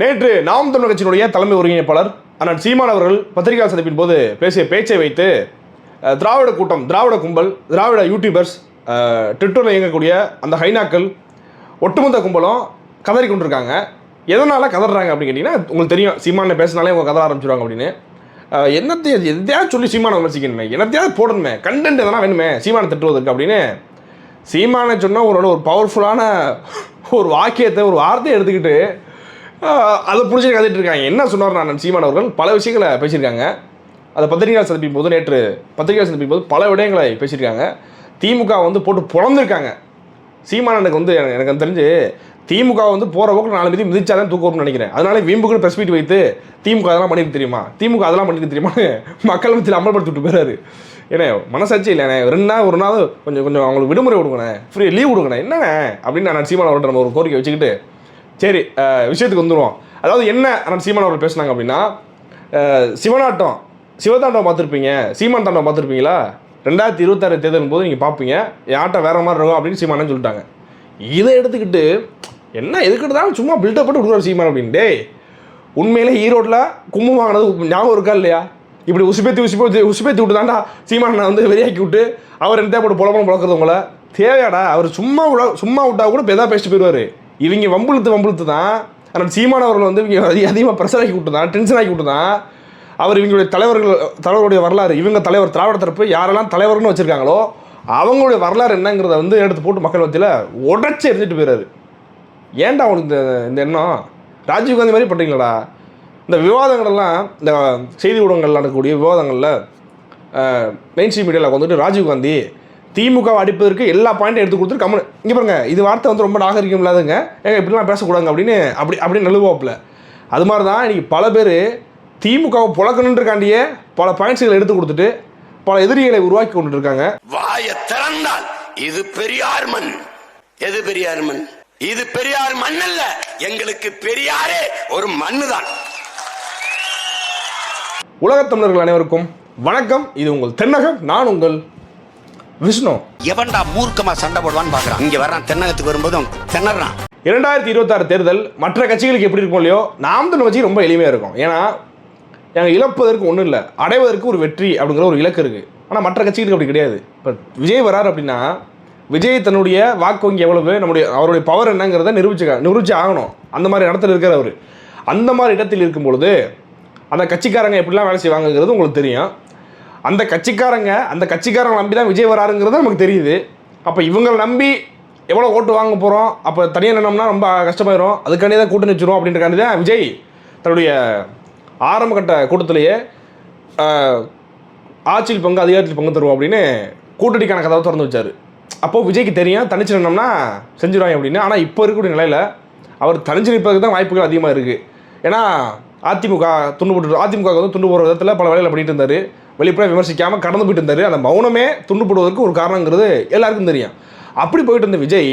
நேற்று நாம் தமிழ் கட்சியினுடைய தலைமை ஒருங்கிணைப்பாளர் அண்ணன் சீமான் அவர்கள் பத்திரிகை சந்திப்பின் போது பேசிய பேச்சை வைத்து திராவிட கூட்டம் திராவிட கும்பல் திராவிட யூடியூபர்ஸ் ட்விட்டரில் இயங்கக்கூடிய அந்த ஹைனாக்கள் ஒட்டுமொத்த கும்பலும் கதறி கொண்டிருக்காங்க. எதனால் கதறாங்க அப்படின்னு கேட்டிங்கன்னா உங்களுக்கு தெரியும் சீமானை பேசினாலே அவங்க கதற ஆரம்பிச்சிருவாங்க அப்படின்னு. என்னத்தையும் எதையாவது சொல்லி சீமானை விமர்சிக்கணுமே என்னத்தையாவது போடணுமே கண்டென்ட் எதனா வேணுமே சீமானை திட்டுவதற்கு அப்படின்னு சீமானை சொன்னால் ஒரு ஒரு பவர்ஃபுல்லான ஒரு வாக்கியத்தை ஒரு வார்த்தையை எடுத்துக்கிட்டு அதை பிடிச்சி கதைட்டு இருக்காங்க. என்ன சொன்னார் நான் சீமான் அவர்கள் பல விஷயங்களை பேசியிருக்காங்க. அதை பத்திரிகையாளர் சந்திப்பின் போது நேற்று பத்திரிகையாளர் சந்திப்பின் போது பல விடயங்களை பேசியிருக்காங்க. திமுக வந்து போட்டு புலந்திருக்காங்க சீமானனுக்கு வந்து எனக்கு எனக்கு தெரிஞ்சு திமுக வந்து போகிற போக்கு நாலு மீதி மிதிச்சா தான் தூக்கம் நினைக்கிறேன். அதனால வீம்புக்குன்னு ப்ரெஸ் மீட் வைத்து திமுக அதெல்லாம் பண்ணிட்டு தெரியுமா? திமுக அதெல்லாம் பண்ணிட்டு தெரியுமான்னு மக்கள் மத்தியில் அமல்படுத்தி விட்டு போயிறாரு. ஏன்னா மனசாட்சி இல்லைண்ணே ரெண்டு நாள் ஒரு நாள் கொஞ்சம் கொஞ்சம் அவங்களுக்கு விடுமுறை கொடுக்கணே ஃப்ரீ லீவ் கொடுங்கண்ணே. என்னண்ணே? அப்படின்னு நான் சீமான நம்ம ஒரு கோரிக்கை வச்சுக்கிட்டு சரி விஷயத்துக்கு வந்துடுவோம் அதாவது என்ன நம்ம சீமான் அவர்கள் பேசுனாங்க அப்படின்னா சிவனாட்டம் சிவதாண்டம் பார்த்துருப்பீங்க. சீமான் தாண்டம் பார்த்துருப்பீங்களா? ரெண்டாயிரத்தி இருபத்தாறு தேர்தலும் போது நீங்கள் பார்ப்பீங்க என் ஆட்டம் வேறு மாதிரி இருக்கும் அப்படின்னு சீமானு சொல்லிட்டாங்க. இதை எடுத்துக்கிட்டு என்ன எதுக்கிட்டு தான் சும்மா பில்டப் பண்ணி கொடுக்குறாரு சீமான் அப்படின்ட்டு உண்மையிலே ஈரோட்டில் கும்பம் வாங்கினது ஞாபகம் இருக்கா இல்லையா? இப்படி உசுப்பேத்தி உசுப்பேத்தி உசுப்பேத்தி விட்டு தாண்டா சீமானை வந்து வெளியாக்கி விட்டு அவர் என்ன போட்டு புலப்பணம் புழக்கிறது உங்களை. தேவையாடா அவர் சும்மா விட சும்மா விட்டா கூட இப்போ எதாவது பேசிட்டு போயிடுவார். இவங்க வம்புழுத்து வம்புழுத்து தான். ஆனால் சீமான் அவர்கள் வந்து இவங்க அதிக அதிகமாக ப்ரெஷர் ஆக்கி விட்டு தான் டென்ஷன் ஆக்கி விட்டு தான் அவர் இவங்களுடைய தலைவர்கள் தலைவருடைய வரலாறு இவங்க தலைவர் திராவிட தரப்பு யாரெல்லாம் தலைவர்னு வச்சுருக்காங்களோ அவங்களுடைய வரலாறு என்னங்கிறத வந்து எடுத்து போட்டு மக்கள் மத்தியில் உடச்சி எரிஞ்சிட்டு போயிடுறாரு ஏன்டா அவனுக்கு இந்த இந்த எண்ணம்? ராஜீவ்காந்தி மாதிரி பண்ணுறீங்களா இந்த விவாதங்கள்லாம் இந்த செய்தி ஊடகங்கள் நடக்கக்கூடிய விவாதங்களில் மெயின் ஸ்ட்ரீம் மீடியாவில் வந்துட்டு ராஜீவ்காந்தி திமுக அடிப்பதற்கு எல்லா பாயிண்ட்டும் எடுத்து கொடுத்துட்டு கம்மன். இங்கே பாருங்க இது வார்த்தை வந்து ரொம்ப நாகரிகம் இல்லாதங்க ஏங்க இப்படிலாம் பேசக்கூடாதுங்க அப்படின்னு அப்படி அப்படி நழுவாப்பில் அது மாதிரி தான் இன்னைக்கு பல பேர் திமுகவை புழக்கணுன்றக்காண்டியே பல பாயிண்ட்ஸ்களை எடுத்து கொடுத்துட்டு பல எதிரிகளை உருவாக்கி கொண்டுட்டு இருக்காங்க வாய திறந்தால் இது பெரியார் மண். எது பெரியார் மண்? இது பெரியார் மண் அல்ல எங்களுக்கு பெரியாரே ஒரு மண்ணு தான் உலகத் தமிழர்கள் அனைவருக்கும் வணக்கம். இது உங்கள் தென்னகம் நான் உங்கள் விஷ்ணு. எவன்டா மூர்க்கமா சண்டை போடுவான்னு பாக்குறான். இங்க வர்றான் தென்னகத்துக்கு வரும்போது திணறான். இரண்டாயிரத்தி இருபத்தாறு தேர்தல் மற்ற கட்சிகளுக்கு எப்படி இருக்கும் இல்லையோ நாம் தமிழ் கட்சி ரொம்ப எளிமையாக இருக்கும். ஏன்னா எங்கள் இழப்பதற்கு ஒன்றும் இல்லை அடைவதற்கு ஒரு வெற்றி அப்படிங்கிற ஒரு இலக்கு இருக்குது ஆனால் மற்ற கட்சிகளுக்கு அப்படி கிடையாது. இப்போ விஜய் வரார் அப்படின்னா விஜய் தன்னுடைய வாக்கு வங்கி எவ்வளவு நம்முடைய அவருடைய பவர் என்னங்கிறத நிரூபிச்சு நிரூபிச்சு ஆகணும். அந்த மாதிரி இடத்துல இருக்கிற அவர். அந்த மாதிரி இடத்தில் இருக்கும் பொழுது அந்த கட்சிக்காரங்க எப்படிலாம் வேலை செய்வாங்கங்கிறது உங்களுக்கு தெரியும். அந்த கட்சிக்காரங்க அந்த கட்சிக்காரங்களை நம்பி தான் விஜய் வராருங்கிறது நமக்கு தெரியுது. அப்போ இவங்களை நம்பி எவ்வளோ ஓட்டு வாங்க போகிறோம் அப்போ தனியாக நின்னோம்னா ரொம்ப கஷ்டமாயிரும். அதுக்காண்டி தான் கூட்டணி வச்சிரும் அப்படின்றக்காண்டி தான் விஜய் தன்னுடைய ஆரம்ப கட்ட கூட்டத்திலேயே ஆட்சியில் பங்கு அதிகாரத்தில் பங்கு தருவோம் அப்படின்னு கூட்டணிக்கான கதவை திறந்து வச்சார். அப்போது விஜய்க்கு தெரியும் தனிச்சு நின்னோம்னா செஞ்சுருவாங்க அப்படின்னு. ஆனால் இப்போ இருக்கக்கூடிய நிலையில் அவர் தனிச்சு நிற்பதுக்கு தான் வாய்ப்புகள் அதிகமாக இருக்குது ஏன்னா அதிமுக துண்டு போட்டு அதிமுக வந்து துண்டு போடுற விதத்தில் பல வேலைகள் பண்ணிட்டு இருந்தார். வெளிப்படையாக விமர்சிக்காமல் கடந்து போயிட்டு இருந்தார். அந்த மௌனமே துண்டு போடுவதற்கு ஒரு காரணங்கிறது எல்லாருக்கும் தெரியும். அப்படி போயிட்டு இருந்த விஜய்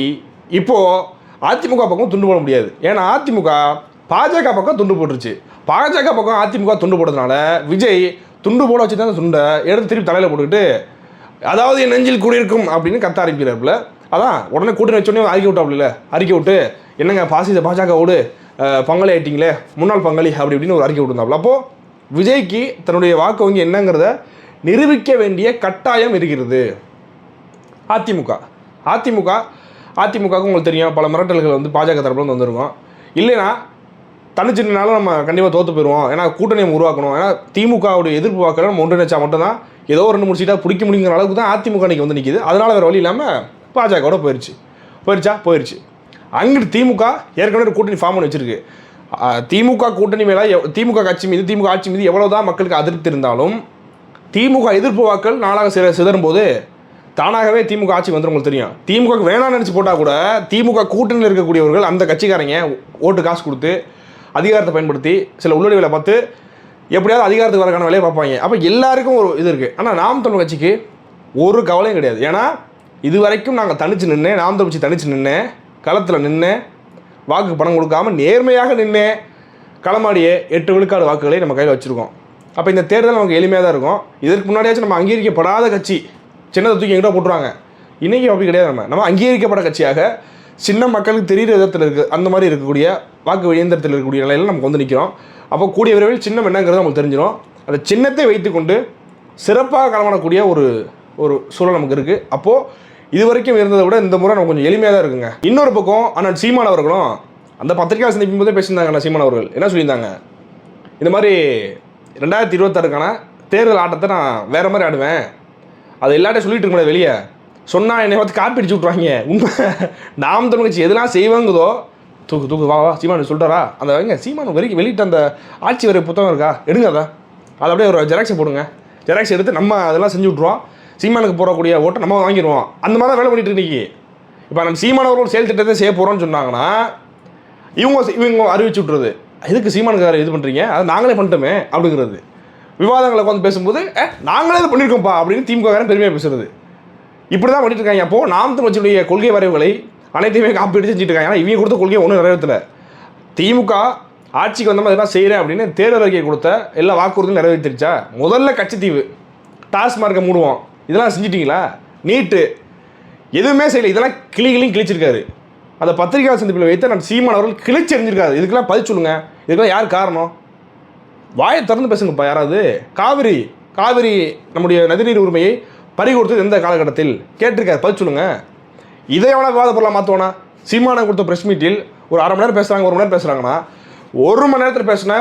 இப்போது அதிமுக பக்கம் துண்டு போட முடியாது. ஏன்னா அதிமுக பாஜக பக்கம் துண்டு போட்டுருச்சு. பாஜக பக்கம் அதிமுக துண்டு போடுறதுனால விஜய் துண்டு போட வச்சு தான் துண்டை எடுத்து திருப்பி தலையில் போட்டுக்கிட்டு அதாவது என் நெஞ்சில் கூடியிருக்கும் அப்படின்னு கத்த ஆரம்பிக்கிறாப்புல. அதான் உடனே கூட்டணி வச்சோடனே அறிக்கை விட்டாப்புல. அறிக்கை விட்டு என்னங்க பாசித பாஜகவோடு அஹ், பங்காளி ஆயிட்டீங்களே முன்னாள் பங்காளி அப்படி இப்படின்னு ஒரு அறிக்கை விட்டுருந்தாப்புல. அப்போது விஜய்க்கு தன்னுடைய வாக்கு வங்கி என்னங்கிறத நிரூபிக்க வேண்டிய கட்டாயம் இருக்கிறது. அதிமுக. அதிமுக அதிமுகவுக்கு உங்களுக்கு தெரியும் பல மிரட்டல்கள் வந்து பாஜக தரப்புல இருந்து இல்லைன்னா தனிச்சின்னாலும் நம்ம கண்டிப்பாக தோற்று போயிடுவோம் ஏன்னா கூட்டணி நம்ம உருவாக்கணும். ஏன்னா திமுகவுடைய எதிர்ப்பு வாக்களை நம்ம ஒன்றிணைச்சா மட்டும்தான் ஏதோ ரெண்டு மூணு சீட்டாக பிடிக்க முடியுங்கிற அளவுக்கு தான் அதிமுக இன்னைக்கு வந்து நிற்கிது அதனால் வேறு வழி இல்லாமல் பாஜகவோட போயிடுச்சு போயிடுச்சா போயிடுச்சு அங்கிட்டு திமுக ஏற்கனவே ஒரு கூட்டணி ஃபார்ம் பண்ணி வச்சிருக்கு. திமுக கூட்டணி மேலே திமுக கட்சி மீது திமுக ஆட்சி மீது எவ்வளோதான் மக்களுக்கு அதிருப்தி இருந்தாலும் திமுக எதிர்ப்பு வாக்கள் நாளாக சித சிதறும் போது தானாகவே திமுக ஆட்சி வந்துடும் உங்களுக்கு தெரியும். திமுக வேணாம்னு நினச்சி போட்டால் கூட திமுக கூட்டணியில் இருக்கக்கூடியவர்கள் அந்த கட்சிக்காரங்க ஓட்டு காசு கொடுத்து அதிகாரத்தை பயன்படுத்தி சில உள்ளடி வேலை பார்த்து எப்படியாவது அதிகாரத்துக்கு வரக்கான வேலையை பார்ப்பாங்க. அப்போ எல்லாருக்கும் ஒரு இது இருக்குது ஆனால் நாம் தமிழ் கட்சிக்கு ஒரு கவலையும் கிடையாது. ஏன்னா இது வரைக்கும் நாங்கள் தனித்து நின்று நாம் தமிழ் தனித்து நின்று களத்தில் நின்று வாக்கு பணம் கொடுக்காம நேர்மையாக நின்று களமாடியே எட்டு விழுக்காடு வாக்குகளை நம்ம கையில் வச்சுருக்கோம். அப்போ இந்த தேர்தல் நமக்கு எளிமையாக தான் இருக்கும். இதற்கு முன்னாடியாச்சும் நம்ம அங்கீகரிக்கப்படாத கட்சி சின்னதை தூக்கி எங்கிட்ட போட்டுருவாங்க. இன்றைக்கி அப்படி கிடையாது நம்ம. நம்ம அங்கீகரிக்கப்பட கட்சியாக சின்ன மக்களுக்கு தெரிகிற விதத்தில் இருக்குது அந்த மாதிரி இருக்கக்கூடிய வாக்கு இயந்திரத்தில் இருக்கக்கூடிய நிலையில் நமக்கு வந்து நிற்கிறோம் அப்போ கூடிய விரைவில் சின்னம் என்னங்கிறது நமக்கு தெரிஞ்சிடும் அந்த சின்னத்தை வைத்துக்கொண்டு சிறப்பாக களமாடக்கூடிய ஒரு ஒரு சூழல் நமக்கு இருக்குது அப்போது இது வரைக்கும் இருந்ததை விட இந்த முறை நம்ம கொஞ்சம் எளிமையாக தான் இருக்குங்க. இன்னொரு பக்கம் அண்ணன் சீமான் அவர்களும் அந்த பத்திரிகை சந்திப்பின் போதே பேசியிருந்தாங்க சீமான் அவர்கள். என்ன சொல்லியிருந்தாங்க? இந்த மாதிரி ரெண்டாயிரத்தி இருபத்தாறுக்கான தேர்தல் ஆட்டத்தை நான் வேறு மாதிரி ஆடுவேன். அது எல்லாட்டையும் சொல்லிட்டு இருக்க முடியாது வெளியே. சொன்னால் என்னை பார்த்து காப்பி அடிச்சு விட்ருவாங்க உண்மை. நாம் தமிழ்ச்சி எதெல்லாம் செய்வாங்குதோ தூக்கு தூக்கு வா வா சீமான் சொல்லிட்டாரா அந்த வைங்க சீமான் வரைக்கும் வெளியிட்ட அந்த ஆட்சி வரை புத்தகம் இருக்கா? எடுங்க அதை. அதை அப்படியே ஒரு ஜெராக்ஸை போடுங்க. ஜெராக்ஸ் எடுத்து நம்ம அதெல்லாம் செஞ்சு விட்ருவோம் சீமானுக்கு போடக்கூடிய ஓட்டை நம்ம வாங்கிடுவோம். அந்த மாதிரி தான் வேலை பண்ணிட்டு இருக்கு இன்னைக்கு. இப்போ நம்ம சீமானவர்கள் செயல் திட்டத்தை செய்ய போகிறோம்னு சொன்னாங்கன்னா இவங்க இவங்க அறிவிச்சு விட்றது எதுக்கு சீமானுக்கார இது பண்ணுறீங்க அதை நாங்களே பண்ணிட்டோமே அப்படிங்கிறது. விவாதங்களை உட்காந்து பேசும்போது "ஏ, நாங்களே இது பண்ணியிருக்கோம்ப்பா அப்படின்னு திமுககாரன் பெருமையாக பேசுறது. இப்படி தான் பண்ணிட்டு இருக்காங்க. அப்போது நாம் தமிழ்ச்சியுடைய கொள்கை வரைவுகளை அனைத்தையுமே காப்பி அடிச்சு செஞ்சுட்டு இருக்காங்க. ஆனால் இவங்க கொடுத்த கொள்கையை ஒன்றும் நிறைவேற்றலை. திமுக ஆட்சிக்கு வந்தோம் இதெல்லாம் செய்கிறேன் அப்படின்னு தேர்தல் அறிக்கை கொடுத்த எல்லா வாக்குறுதியும் நிறைவேற்றிருச்சா? முதல்ல கட்சித்தீவு டாஸ்மார்க்கை மூடுவோம். இதெல்லாம் செஞ்சிட்டிங்களா? நீட்டு. எதுவுமே செய்யலை. இதெல்லாம் கிளி கிளியும் கிழிச்சிருக்காரு. அந்த பத்திரிகை சந்திப்பில் வைத்து நான் சீமான் அவர்கள் கிழிச்சு இதுக்கெல்லாம் பதில் சொல்லுங்க. இதுக்கெல்லாம் யார் காரணம்? வாயை திறந்து பேசுங்கப்பா யாராவது? காவிரி. காவிரி நம்முடைய நதிநீர் உரிமையை பறி கொடுத்தது எந்த காலகட்டத்தில்? கேட்டிருக்காரு. பதில் சொல்லுங்க. இதை எவ்வளோ விவாத பொருளாக மாற்றுவோனா சீமானை கொடுத்த ப்ரெஸ் மீட்டில் ஒரு அரை மணி நேரம் பேசுகிறாங்க ஒரு மணி நேரம் பேசுகிறாங்கன்னா ஒரு மணி நேரத்தில் பேசின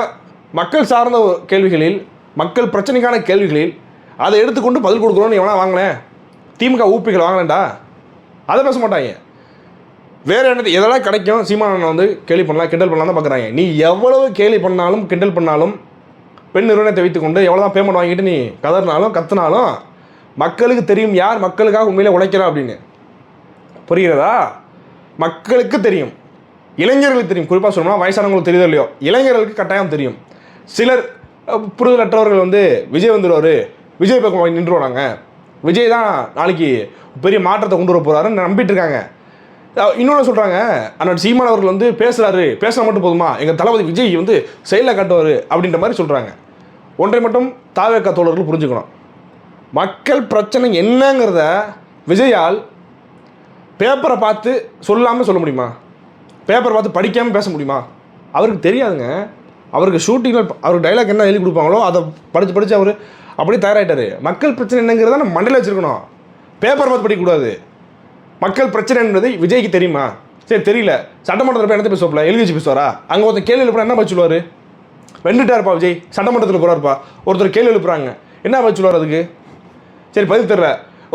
மக்கள் சார்ந்த கேள்விகளில் மக்கள் பிரச்சனைக்கான கேள்விகளில் அதை எடுத்துக்கொண்டு பதில் கொடுக்குறோன்னு எவனா வாங்கினேன் திமுக ஊப்பிகள் வாங்கினேன்டா அதை பேச மாட்டாங்க. வேறு என்னது எதெல்லாம் கிடைக்கும்? சீமானன் வந்து கேலி பண்ணலாம் கிண்டல் பண்ணலாம் தான் பார்க்குறாங்க. நீ எவ்வளவு கேலி பண்ணாலும் கிண்டல் பண்ணாலும் பெண் நிறுவனத்தை வைத்துக்கொண்டு எவ்வளோ தான் பேமெண்ட் வாங்கிட்டு நீ கதறினாலும் கத்துனாலும் மக்களுக்கு தெரியும் யார் மக்களுக்காக உண்மையிலே உழைக்கிறா அப்படின்னு. புரிகிறதா? மக்களுக்கு தெரியும். இளைஞர்களுக்கு தெரியும். குறிப்பாக சொல்லணும்னா வயசானவங்களுக்கு தெரியுதோ இல்லையோ? இளைஞர்களுக்கு கட்டாயம் தெரியும். சிலர் புரிதலற்றவர்கள் வந்து விஜய் வந்துடுவார். விஜய் பக்கம் நின்றுவோம் நாங்கள் விஜய் தான் நாளைக்கு பெரிய மாற்றத்தை கொண்டு வர போகிறாருன்னு நம்பிட்டு இருக்காங்க. இன்னொன்று சொல்கிறாங்க அண்ணன் சீமான் அவர்கள் வந்து பேசுகிறாரு பேசினா மட்டும் போதுமா? எங்கள் தளபதி விஜய் வந்து செயலில் காட்டுவார் அப்படின்ற மாதிரி சொல்கிறாங்க ஒன்றை மட்டும் தாவேக்கா தோழர்கள் புரிஞ்சுக்கணும். மக்கள் பிரச்சனை என்னங்கிறத விஜயால் பேப்பரை பார்த்து சொல்லாமல் சொல்ல முடியுமா? பேப்பரை பார்த்து படிக்காமல் பேச முடியுமா? அவருக்கு தெரியாதுங்க. அவருக்கு ஷூட்டிங்கில் அவருக்கு டைலாக் என்ன எழுதி கொடுப்பாங்களோ அதை படித்து படித்து அவர் அப்படியே தயாராகிட்டார் மக்கள் பிரச்சனை என்னங்கிறத நம்ம மண்டல வச்சுருக்கணும். பேப்பர் பார்த்து படிக்கக்கூடாது. மக்கள் பிரச்சனை என்பது விஜய்க்கு தெரியுமா? சரி தெரியல. சட்டமன்றத்தில் போய் என்ன பேசுவாப்ல எழுதி வச்சு பேசுவாரா? அங்கே ஒருத்தர் கேள்வி எழுப்புறா என்ன பதில் சொல்லுவார்? வெண்டுட்டாருப்பா விஜய். சட்டமன்றத்தில் போகிறாருப்பா ஒருத்தர் கேள்வி எழுப்புறாங்க. என்ன பதில் சொல்லுவார் அதுக்கு? சரி பதில் தர்ற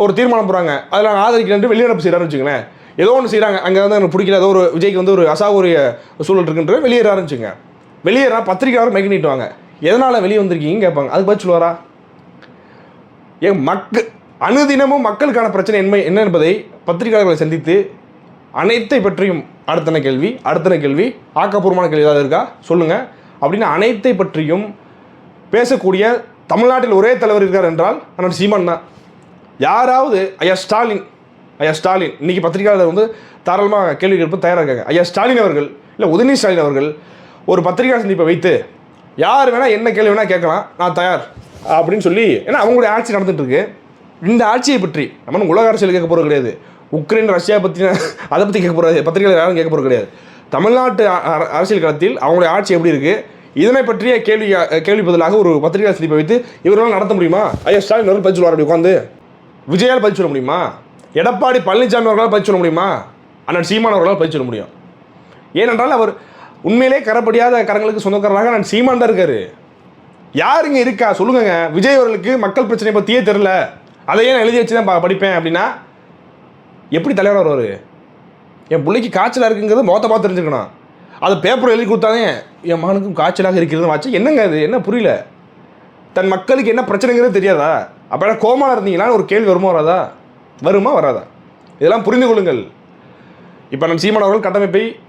ஒரு தீர்மானம் போகிறாங்க அதில் நாங்கள் ஆதரிக்கிறேன் வெளிநடப்பு செய்கிறான்னு வச்சுங்களேன் ஏதோ ஒன்று செய்கிறாங்க அங்கே வந்து எனக்கு பிடிக்கல. ஏதோ ஒரு விஜய்க்கு வந்து ஒரு அசாவுரிய சூழல் இருக்குன்ற வெளியேறாருன்னு ஆரம்பிச்சுங்க வெளியேறா பத்திரிக்கையாளர் மைக் நீட்டுவாங்க. எதனால் வெளியே வந்திருக்கீங்கன்னு கேட்பாங்க. அதுக்கு பதில் சொல்லுவாரா? ஏன் மக்கு அனுதினமும் மக்களுக்கான பிரச்சனை என்ன என்ன என்பதை பத்திரிகையாளர்களை சந்தித்து அனைத்தை பற்றியும் அடுத்தன கேள்வி அடுத்தன கேள்வி? ஆக்கப்பூர்வமான கேள்வி ஏதாவது இருக்கா? சொல்லுங்கள் அப்படின்னு அனைத்தை பற்றியும் பேசக்கூடிய தமிழ்நாட்டில் ஒரே தலைவர் இருக்கார் என்றால் அண்ணன் சீமான் தான். யாராவது ஐயா ஸ்டாலின் ஐயா ஸ்டாலின் இன்றைக்கி பத்திரிகையாளர் வந்து தாராளமாக கேள்வி கேட்பு தயாராக இருக்காங்க. ஐயா ஸ்டாலின் அவர்கள் இல்லை உதயநிதி ஸ்டாலின் அவர்கள் ஒரு பத்திரிகா சந்திப்பை வைத்து யார் வேணால் என்ன கேள்வி வேணால் கேட்கலாம் நான் தயார் அப்படின்னு சொல்லி ஏன்னா அவங்களுடைய ஆட்சி நடந்துகிட்ருக்கு இந்த ஆட்சியை பற்றி நம்ம உலக அரசியல் கேட்க போகிறது கிடையாது. உக்ரைன் ரஷ்யா பற்றி அதை பற்றி கேட்க போகிறது பத்திரிகையாளர் யாரும் கேட்க போகிறது கிடையாது. தமிழ்நாட்டு அ- அரசியல் களத்தில் அவங்களுடைய ஆட்சி எப்படி இருக்குது இதனை பற்றிய கேள்வி கேள்வி பதிலாக ஒரு பத்திரிகை சந்திப்பை வைத்து இவர்களால் நடத்த முடியுமா? ஐயா ஸ்டாலின் அவர்கள் பதில் சொல்லுவார் அப்படி உட்காந்து விஜயால் பதில் சொல்ல முடியுமா? எடப்பாடி பழனிசாமி அவர்களால் பதில் சொல்ல முடியுமா? அண்ணன் சீமான் அவர்களால் பதில் சொல்ல முடியும். ஏனென்றால் அவர் உண்மையிலே கரப்படியாத கரங்களுக்கு சொந்தக்காரராக நான் சீமான் தான் இருக்காரு. யாருங்க இருக்கா? சொல்லுங்க விஜய் அவர்களுக்கு மக்கள் பிரச்சனை பற்றியே தெரில அதையே நான் எழுதி வச்சு தான் பா- படிப்பேன் அப்படின்னா எப்படி தலைவர் வருவார்? என் பிள்ளைக்கு காய்ச்சலாக இருக்குங்கிறது முகத்தை பார்த்து தெரிஞ்சுக்கணும். அது பேப்பர் எழுதி கொடுத்தாலே என் மகனுக்கும் காய்ச்சலாக இருக்கிறது வாச்சு. என்னங்க அது என்ன புரியல? தன் மக்களுக்கு என்ன பிரச்சனைங்கிறது தெரியாதா? அப்போ கோமால இருந்தீங்களான்னு ஒரு கேள்வி வருமா வராதா? வருமா வராதா? இதெல்லாம் புரிந்து கொள்ளுங்கள். இப்போ நம்ம சீமான் அவர்கள் கட்டமைப்பை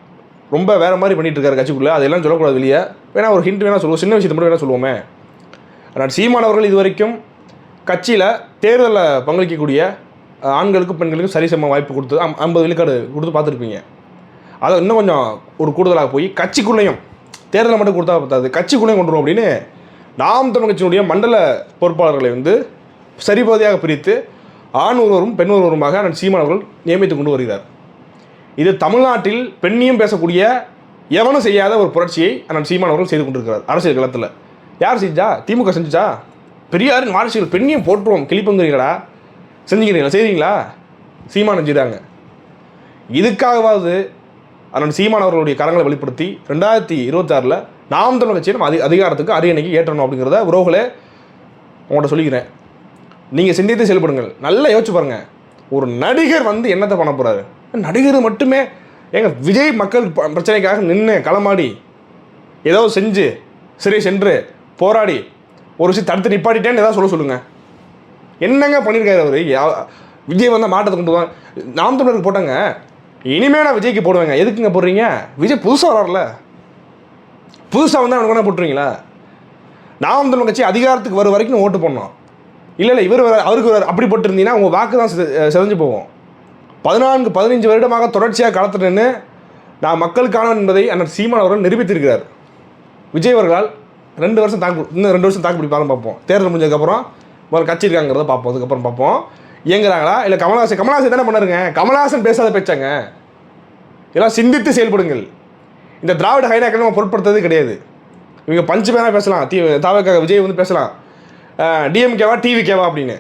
ரொம்ப வேறு மாதிரி பண்ணிட்டு இருக்காரு கட்சிக்குள்ளே. அதெல்லாம் சொல்லக்கூடாது வெளியே. வேணா ஒரு ஹிண்ட் வேணால் சொல்லுவோம். சின்ன விஷயத்தை மட்டும் வேணால் சொல்லுவோமே. ஆனால் சீமான் அவர்கள் இது வரைக்கும் கட்சியில் தேர்தலில் பங்களிக்கக்கூடிய ஆண்களுக்கும் பெண்களுக்கும் சரிசம வாய்ப்பு கொடுத்து ஐம்பது விழுக்காடு கொடுத்து பார்த்துருப்பீங்க. அதை இன்னும் கொஞ்சம் ஒரு கூடுதலாக போய் கட்சிக்குள்ளேயும் தேர்தலில் மட்டும் கொடுத்தா பத்தாது. கட்சிக்குள்ளேயும் கொண்டு வரும் அப்படின்னு நாம் தமிழ் கட்சியினுடைய மண்டல பொறுப்பாளர்களை வந்து சரிபாதியாக பிரித்து ஆண் ஒருவரும் பெண் ஒருவருமாக அண்ணன் சீமான் அவர்கள் நியமித்து கொண்டு வருகிறார். இது தமிழ்நாட்டில் பெண்ணியம் பேசக்கூடிய எவனும் செய்யாத ஒரு புரட்சியை அண்ணன் சீமான் அவர்கள் செய்து கொண்டிருக்கிறார் அரசியல் களத்தில். யார் செஞ்சா? திமுக செஞ்சுச்சா? பெரியாரின் வாரிசுகள் பெண்ணியம் போட்டுருவோம் கிளிப்பங்குறீங்களா செஞ்சுக்கிறீங்களா? செய்கிறீங்களா சீமான் செஞ்சுட்டாங்க இதுக்காகவாவது அண்ணன் சீமான் அவர்களுடைய கரங்களை வெளிப்படுத்தி ரெண்டாயிரத்தி இருபத்தாறில் நாம் தமிழ் கட்சியை நம்ம அதி அதிகாரத்துக்கு அரியணைக்கு ஏற்றணும் அப்படிங்கிறத உறவுகளே உங்கள்கிட்ட சொல்லிக்கிறேன். நீங்கள் சிந்தித்து செயல்படுங்கள். நல்லா யோசிச்சு பாருங்கள் ஒரு நடிகர் வந்து என்னத்தை பண்ண போகிறாரு நடிகர் மட்டுமே. ஏங்க விஜய் மக்கள் ப- பிரச்சனைக்காக நின்று களமாடி ஏதோ செஞ்சு சரி சென்று போராடி ஒரு விஷயம் தடுத்து நிப்பாட்டிட்டேன்னு ஏதாவது சொல்ல சொல்லுங்கள் என்னங்க பண்ணியிருக்காரு அவர்? விஜய் வந்தால் மாட்டத்தை கொண்டு போவாங்க. நாம் தமிழருக்கு போட்டாங்க. இனிமே நான் விஜய்க்கு போடுவேங்க. எதுக்குங்க போடுறீங்க? விஜய் புதுசாக வரல புதுசாக வந்து அவனுக்கு வேணா போட்டுருவீங்களா? நாம் தமிழ் கட்சி அதிகாரத்துக்கு வர வரைக்கும் ஓட்டு போடணும். இல்லை இல்லை இவர் வர- அவருக்கு வர அப்படி போட்டிருந்தீங்கன்னா உங்கள் வாக்கு தான் செதஞ்சு போவோம் பதினான்கு பதினைஞ்சு வருடமாக தொடர்ச்சியாக களத்தில் நின்று நான் மக்களுக்கானவன் என்பதை அண்ணன் சீமான் அவர்கள் நிரூபித்திருக்கிறார். விஜய் அவர்களால் ரெண்டு வருஷம் தாக்கு இன்னும் ரெண்டு வருஷம் தாக்கு பிடிப்பாலும் பார்ப்போம். தேர்தல் முடிஞ்சதுக்கப்புறம் முதல்ல கட்சி இருக்காங்கிறத பார்ப்போம். அதுக்கப்புறம் பார்ப்போம். இயங்குறாங்களா? இல்லை கமல்ஹாசன் கமல்ஹாசன் தானே பண்ணாருங்க? கமலஹாசன் பேசாத பேச்சாங்க. எல்லாம் சிந்தித்து செயல்படுங்கள். இந்த திராவிட ஹைனாக்கள் நம்ம பொருட்படுத்துறது கிடையாது. இவங்க பஞ்சு பேனா பேசலாம். தீ தாவக்காக விஜய் வந்து பேசலாம். டிஎம்கேவா டிவிகேவா அப்படின்னு.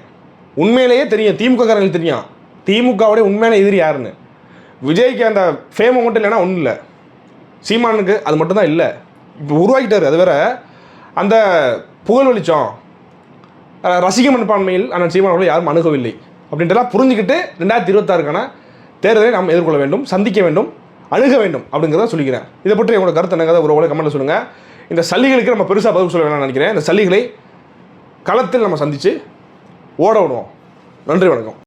உண்மையிலேயே தெரியும். திமுக காரங்களுக்கு தெரியும். திமுகவுடைய உண்மையான எதிரி யாருன்னு? விஜய்க்கு அந்த ஃபேமை மட்டும் இல்லைன்னா ஒன்றும் இல்லை. சீமானுக்கு அது மட்டும்தான் இல்லை. இப்போ உருவாக்கிட்டாரு. அது வேற அந்த புகழ் வெளிச்சம் ரசிக மனப்பான்மையில் அண்ணன் சீமான் அவர்கள் யாரும் அணுகவில்லை. அப்படின்றலாம் புரிஞ்சுக்கிட்டு ரெண்டாயிரத்தி இருபத்தாறுக்கான தேர்தலை நாம் எதிர்கொள்ள வேண்டும் சந்திக்க வேண்டும் அணுக வேண்டும் அப்படிங்கிறத சொல்லிக்கிறேன். இதை பற்றி உங்களோட கருத்து என்னங்கிறத ஒரு கமெண்ட்ல சொல்லுங்கள் இந்த சல்லிகளுக்கு நம்ம பெருசாக பதில் சொல்ல வேணாம்னு நினைக்கிறேன். இந்த சல்லிகளை களத்தில் நம்ம சந்தித்து ஓட விடுவோம். நன்றி வணக்கம்.